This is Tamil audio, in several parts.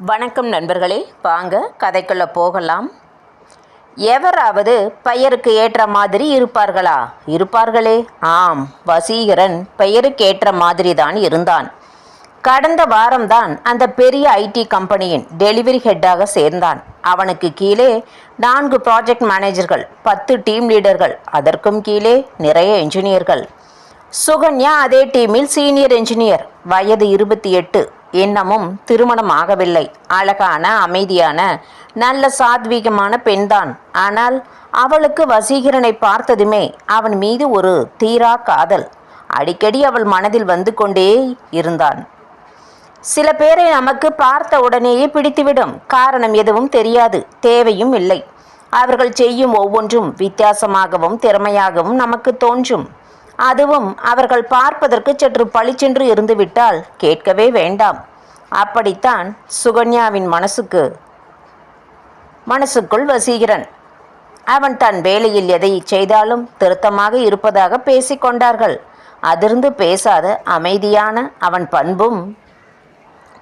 வணக்கம் நண்பர்களே வாங்க கதைக்குள்ள போகலாம். எவராவது பெயருக்கு ஏற்ற மாதிரி இருப்பார்களா? இருப்பார்களே ஆம் வசீகரன் பெயருக்கு ஏற்ற மாதிரி தான் இருந்தான். கடந்த வாரம்தான் அந்த பெரிய ஐடி கம்பெனியின் டெலிவரி ஹெட்டாக சேர்ந்தான். அவனுக்கு கீழே நான்கு ப்ராஜெக்ட் மேனேஜர்கள் பத்து டீம் லீடர்கள் அதற்கும் கீழே நிறைய என்ஜினியர்கள். சுகன்யா அதே டீமில் சீனியர் என்ஜினியர். வயது இருபத்தி எட்டு. இன்னமும் திருமணம் ஆகவில்லை அழகான அமைதியான நல்ல சாத்வீகமான பெண்தான். ஆனால் அவளுக்கு வசீகரனை பார்த்ததுமே அவன் மீது ஒரு தீரா காதல். அடிக்கடி அவள் மனதில் வந்து கொண்டே இருந்தான். சில பேரை நமக்கு பார்த்த உடனேயே பிடித்துவிடும். காரணம் எதுவும் தெரியாது. தேவையும் இல்லை. அவர்கள் செய்யும் ஒவ்வொன்றும் வித்தியாசமாகவும் திறமையாகவும் நமக்கு தோன்றும். அதுவும் அவர்கள் பார்ப்பதற்கு சற்று பளிச்சென்று இருந்துவிட்டால் கேட்கவே வேண்டாம். அப்படித்தான் சுகன்யாவின் மனசுக்கு மனசுக்குள் வசீகரன். அவன் தன் வேலையில் எதை செய்தாலும் திருத்தமாக இருப்பதாக பேசிக்கொண்டார்கள் அதிர்ந்து பேசாத அமைதியான அவன் பண்பும்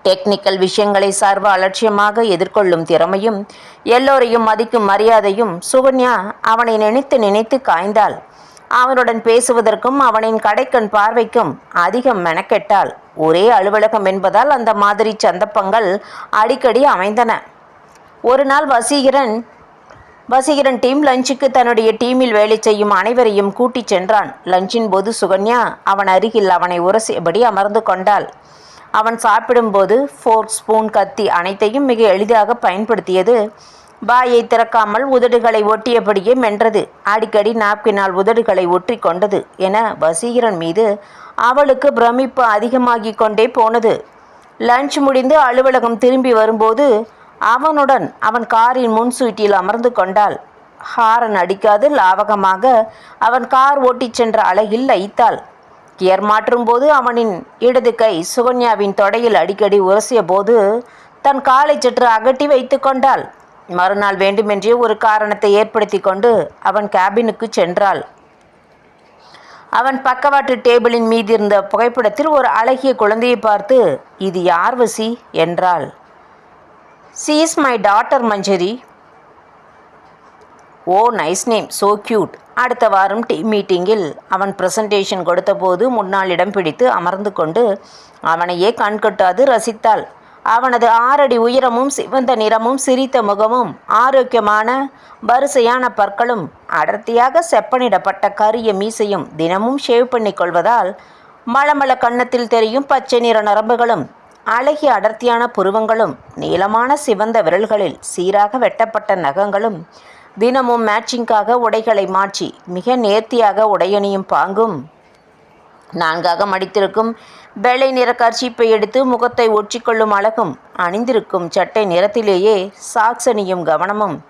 டெக்னிக்கல் விஷயங்களை சர்வ அலட்சியமாக எதிர்கொள்ளும் திறமையும் எல்லோரையும் மதிக்கும் மரியாதையும் சுகன்யா அவனை நினைத்து நினைத்து காய்ந்தாள். அவனுடன் பேசுவதற்கும் அவனின் கடைக்கண் பார்வைக்கும் அதிகம் மெனக்கெட்டாள். ஒரே அலுவலகம் என்பதால் அந்த மாதிரி சந்தப்பங்கள் அடிக்கடி அமைந்தன. ஒரு நாள் வசீகரன் வசீகரன் டீம் லஞ்சுக்கு தன்னுடைய டீமில் வேலை செய்யும் அனைவரையும் கூட்டிச் சென்றான். லஞ்சின் போது சுகன்யா அவன் அருகில் அவனை உரசியபடி அமர்ந்து கொண்டாள். அவன் சாப்பிடும்போது ஃபோர்க் ஸ்பூன் கத்தி அனைத்தையும் மிக எளிதாக பயன்படுத்தியது. வாயை திறக்காமல் உதடுகளை ஒட்டியபடியே மென்றது. அடிக்கடி நாப்கினால் உதடுகளை ஒற்றி கொண்டது என வசீகரன் மீது அவளுக்கு பிரமிப்பு அதிகமாகிக் கொண்டே போனது. லஞ்ச் முடிந்து அலுவலகம் திரும்பி வரும்போது அவனுடன் அவன் காரின் முன் சீட்டில் அமர்ந்து கொண்டாள். ஹாரன் அடிக்காது லாவகமாக அவன் கார் ஓட்டிச் சென்ற அழகில் லயித்தாள். கியர் மாற்றும் போது அவனின் இடது கை சுகன்யாவின் தொடையில் அடிக்கடி உரசிய போது தன் காலை சற்று அகட்டி வைத்து கொண்டாள். மறுநாள் வேண்டுமென்றே ஒரு காரணத்தை ஏற்படுத்தி கொண்டு அவன் கேபினுக்கு சென்றாள். அவன் பக்கவாட்டு டேபிளின் மீதி இருந்த புகைப்படத்தில் ஒரு அழகிய குழந்தையை பார்த்து இது யார் வசி? என்றாள். She is my daughter Manjari. Oh nice name so cute அடுத்த வாரம் டீம் மீட்டிங்கில் அவன் ப்ரெசன்டேஷன் கொடுத்தபோது முன்னால் இடம் பிடித்து அமர்ந்து கொண்டு அவனையே கண்கட்டாது ரசித்தாள். அவனது ஆறடி உயரமும் சிவந்த நிறமும் சிரித்த முகமும் ஆரோக்கியமான வரிசையான பற்களும் அடர்த்தியாக செப்பனிடப்பட்ட கரிய மீசையும் தினமும் ஷேவ் பண்ணி கொள்வதால் மளமள கன்னத்தில் தெரியும் பச்சை நிற நரம்புகளும் அழகிய அடர்த்தியான புருவங்களும் நீளமான சிவந்த விரல்களில் சீராக வெட்டப்பட்ட நகங்களும் தினமும் மேட்சிங்காக உடைகளை மாற்றி மிக நேர்த்தியாக உடையணியும் பாங்கும் நான்காக மடித்திருக்கும் வெள்ளை நிற கர்ச்சிப்பை எடுத்து முகத்தை ஒற்றிக்கொள்ளும் அழகும் அணிந்திருக்கும் சட்டை நிறத்திலேயே சாக்சனியும் கவனமும்.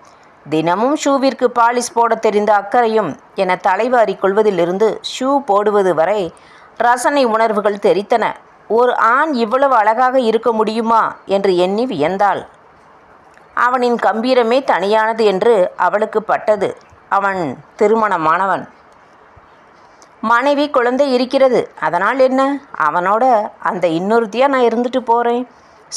தினமும் ஷூவிற்கு பாலிஷ் போட தெரிந்த அக்கறையும் என தலைவாரி கொள்வதிலிருந்து ஷூ போடுவது வரை ரசனை உணர்வுகள் தெரித்தன. ஒரு ஆண் இவ்வளவு அழகாக இருக்க முடியுமா? என்று எண்ணி வியந்தாள். அவனின் கம்பீரமே தனியானது என்று அவளுக்கு பட்டது. அவன் திருமணமானவன். மனைவி குழந்தை இருக்கிறது. அதனால் என்ன? அவனோட அந்த இன்னொருத்தியாக நான் இருந்துட்டு போகிறேன்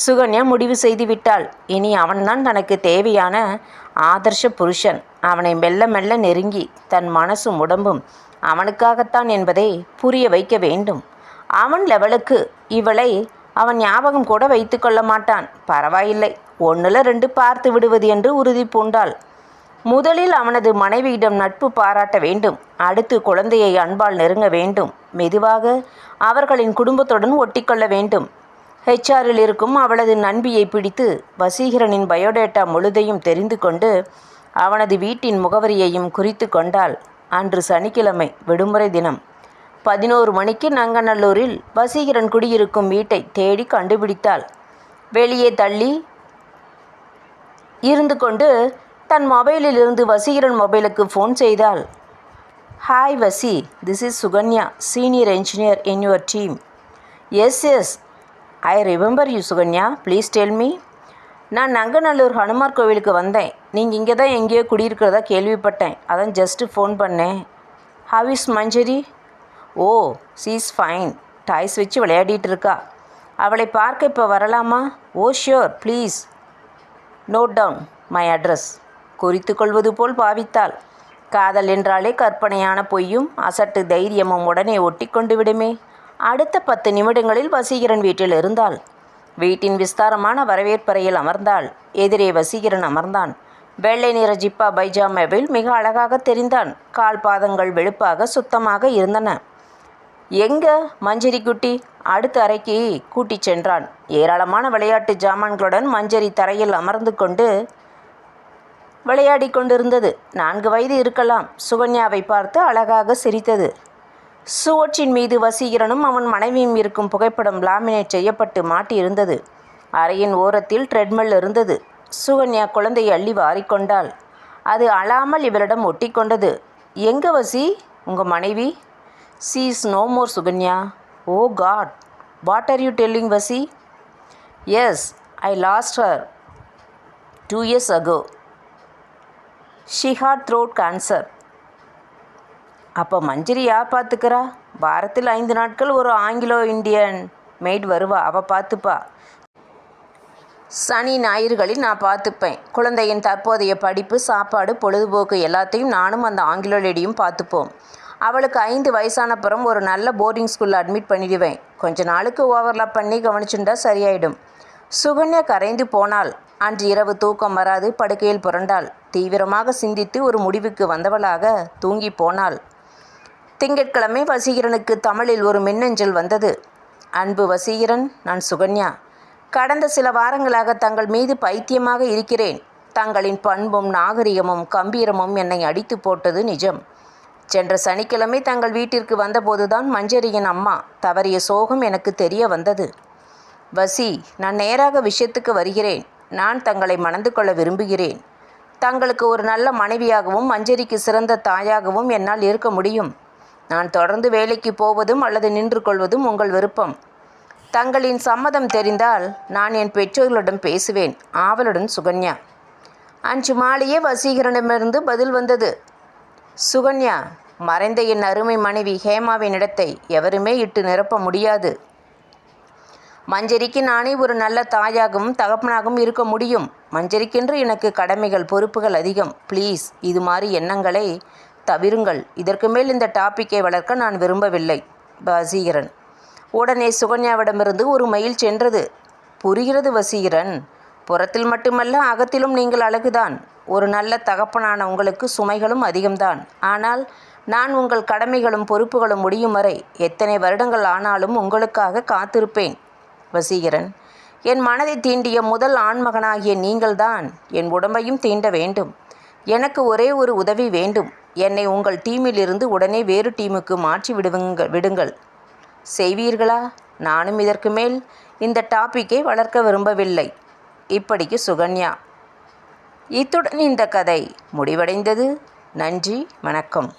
சுகன்யா முடிவு செய்து விட்டாள். இனி அவன்தான் தனக்கு தேவையான ஆதர்ஷ புருஷன். அவனை மெல்ல மெல்ல நெருங்கி தன் மனசும் உடம்பும் அவனுக்காகத்தான் என்பதை புரிய வைக்க வேண்டும். அவன் லெவலுக்கு இவளை அவன் ஞாபகம் கூட வைத்து கொள்ள மாட்டான். பரவாயில்லை. ஒன்றில் ரெண்டு பார்த்து விடுவது என்று உறுதி பூண்டாள். முதலில் அவனது மனைவியிடம் நட்பு பாராட்ட வேண்டும். அடுத்து குழந்தையை அன்பால் நெருங்க வேண்டும். மெதுவாக அவர்களின் குடும்பத்துடன் ஒட்டிக்கொள்ள வேண்டும். ஹெச்ஆரில் இருக்கும் அவளது நண்பியை பிடித்து வசீகரனின் பயோடேட்டா முழுதையும் தெரிந்து கொண்டு அவனது வீட்டின் முகவரியையும் குறித்து கொண்டாள். அன்று சனிக்கிழமை விடுமுறை தினம். பதினோரு மணிக்கு நங்கநல்லூரில் வசீகரன் குடியிருக்கும் வீட்டை தேடி கண்டுபிடித்தாள். வெளியே தள்ளி இருந்து கொண்டு தன் மொபைலில் இருந்து வசீகரன் மொபைலுக்கு ஃபோன் செய்தால் hi Vasi. This is Sukanya senior engineer in your team yes yes I remember you Sukanya. Please tell me நான் நங்கநல்லூர் ஹனுமார் கோவிலுக்கு வந்தேன். நீங்கள் இங்கே தான் எங்கேயோ குடியிருக்கிறதா கேள்விப்பட்டேன். அதான் ஜஸ்ட்டு ஃபோன் பண்ணேன். How is Manjari? Oh she's fine toys வச்சு விளையாடிட்டு இருக்கா. அவளை பார்க்க இப்போ வரலாமா? ஓ sure please note down my address குறித்து கொள்வது போல் பாவித்தாள். காதல் என்றாலே கற்பனையான பொய்யும் அசட்டு தைரியமும் உடனே ஒட்டி கொண்டு விடுமே. அடுத்த பத்து நிமிடங்களில் வசீகரன் வீட்டில் இருந்தாள். வீட்டின் விஸ்தாரமான வரவேற்பறையில் அமர்ந்தாள். எதிரே வசீகரன் அமர்ந்தான். வெள்ளை நிற ஜிப்பா பைஜாமாவில் மிக அழகாக தெரிந்தான். கால் பாதங்கள் வெளுப்பாக சுத்தமாக இருந்தன. எங்க மஞ்சரி குட்டி? அடுத்த அறைக்கு கூட்டிச் சென்றான். ஏராளமான விளையாட்டு ஜாமான்களுடன் மஞ்சரி தரையில் அமர்ந்து கொண்டு விளையாடி கொண்டிருந்தது. நான்கு வயது இருக்கலாம். சுகன்யாவை பார்த்து அழகாக சிரித்தது. சுவற்றின் மீது வசீகரனும் அவன் மனைவியும் இருக்கும் புகைப்படம் லாமினேட் செய்யப்பட்டு மாட்டியிருந்தது. அறையின் ஓரத்தில் ட்ரெட்மில் இருந்தது. சுகன்யா குழந்தையை அள்ளி வாரிக்கொண்டாள் அது அழாமல் இவரிடம் ஒட்டிக்கொண்டது எங்கே வசி? உங்கள் மனைவி? She is no more Sukanya. Oh God what are you telling Vasi? Yes I lost her two years ago she had throat cancer அப்போ மஞ்சரி யார் பார்த்துக்கிறா? வாரத்தில் ஐந்து நாட்கள் ஒரு ஆங்கிலோ இந்தியன் மெய்ட் வருவா அவள் பார்த்துப்பா. சனி ஞாயிறுகளில் நான் பார்த்துப்பேன். குழந்தையின் தற்போதைய படிப்பு சாப்பாடு பொழுதுபோக்கு எல்லாத்தையும் நானும் அந்த ஆங்கிலோ லேடியும் பார்த்துப்போம். அவளுக்கு ஐந்து வயசானப்புறம் ஒரு நல்ல போர்டிங் ஸ்கூலில் அட்மிட் பண்ணிடுவேன். கொஞ்ச நாளுக்கு ஓவர்லாப் பண்ணி கவனிச்சுட்டா சரியாயிடும். சுகன்யா கரைந்து போனால் அன்று இரவு தூக்கம் வராது படுக்கையில் புரண்டாள். தீவிரமாக சிந்தித்து ஒரு முடிவுக்கு வந்தவளாக தூங்கி போனாள். திங்கட்கிழமை வசீகரனுக்கு தமிழில் ஒரு மின்னஞ்சல் வந்தது. அன்பு வசீகரன் நான் சுகன்யா. கடந்த சில வாரங்களாக தங்கள் மீது பைத்தியமாக இருக்கிறேன். தங்களின் பண்பும் நாகரிகமும் கம்பீரமும் என்னை அடித்து போட்டது நிஜம். சென்ற சனிக்கிழமை தங்கள் வீட்டிற்கு வந்தபோதுதான் மஞ்சரியின் அம்மா தவறிய சோகம் எனக்கு தெரிய வந்தது. வசி நான் நேராக விஷயத்துக்கு வருகிறேன். நான் தங்களை மணந்து கொள்ள விரும்புகிறேன். தங்களுக்கு ஒரு நல்ல மனைவியாகவும் மஞ்சரிக்கு சிறந்த தாயாகவும் என்னால் இருக்க முடியும். நான் தொடர்ந்து வேலைக்கு போவதும் அல்லது நின்று கொள்வதும் உங்கள் விருப்பம். தங்களின் சம்மதம் தெரிந்தால் நான் என் பெற்றோர்களிடம் பேசுவேன். ஆவலுடன் சுகன்யா. அன்று மாலையே வசீகரனிடமிருந்து பதில் வந்தது. சுகன்யா மறைந்த என் அருமை மனைவி ஹேமாவின் இடத்தை எவருமே இட்டு நிரப்ப முடியாது. மஞ்சரிக்கு நானே ஒரு நல்ல தாயாகவும் தகப்பனாகவும் இருக்க முடியும். மஞ்சரிக்கென்று எனக்கு கடமைகள் பொறுப்புகள் அதிகம். ப்ளீஸ் இது மாதிரி எண்ணங்களை தவிருங்கள். இதற்கு மேல் இந்த டாப்பிக்கை வளர்க்க நான் விரும்பவில்லை. வசீகரன். உடனே சுகன்யாவிடமிருந்து ஒரு மைல் சென்றது. புரிகிறது வசீகரன். புறத்தில் மட்டுமல்ல அகத்திலும் நீங்கள் அழகுதான். ஒரு நல்ல தகப்பனான உங்களுக்கு சுமைகளும் அதிகம்தான். ஆனால் நான் உங்கள் கடமைகளும் பொறுப்புகளும் முடியும் வரை எத்தனை வருடங்கள் ஆனாலும் உங்களுக்காக காத்திருப்பேன். வசீகரன் என் மனதை தீண்டிய முதல் ஆண்மகனாகிய நீங்கள்தான் என் உடம்பையும் தீண்ட வேண்டும். எனக்கு ஒரே ஒரு உதவி வேண்டும். என்னை உங்கள் டீமிலிருந்து உடனே வேறு டீமுக்கு மாற்றி விடுவுங்க விடுங்கள். செய்வீர்களா? நானும் இதற்கு மேல் இந்த டாப்பிக்கை வளர்க்க விரும்பவில்லை. இப்படிக்கு சுகன்யா. இத்துடன் இந்த கதை முடிவடைந்தது. நன்றி வணக்கம்.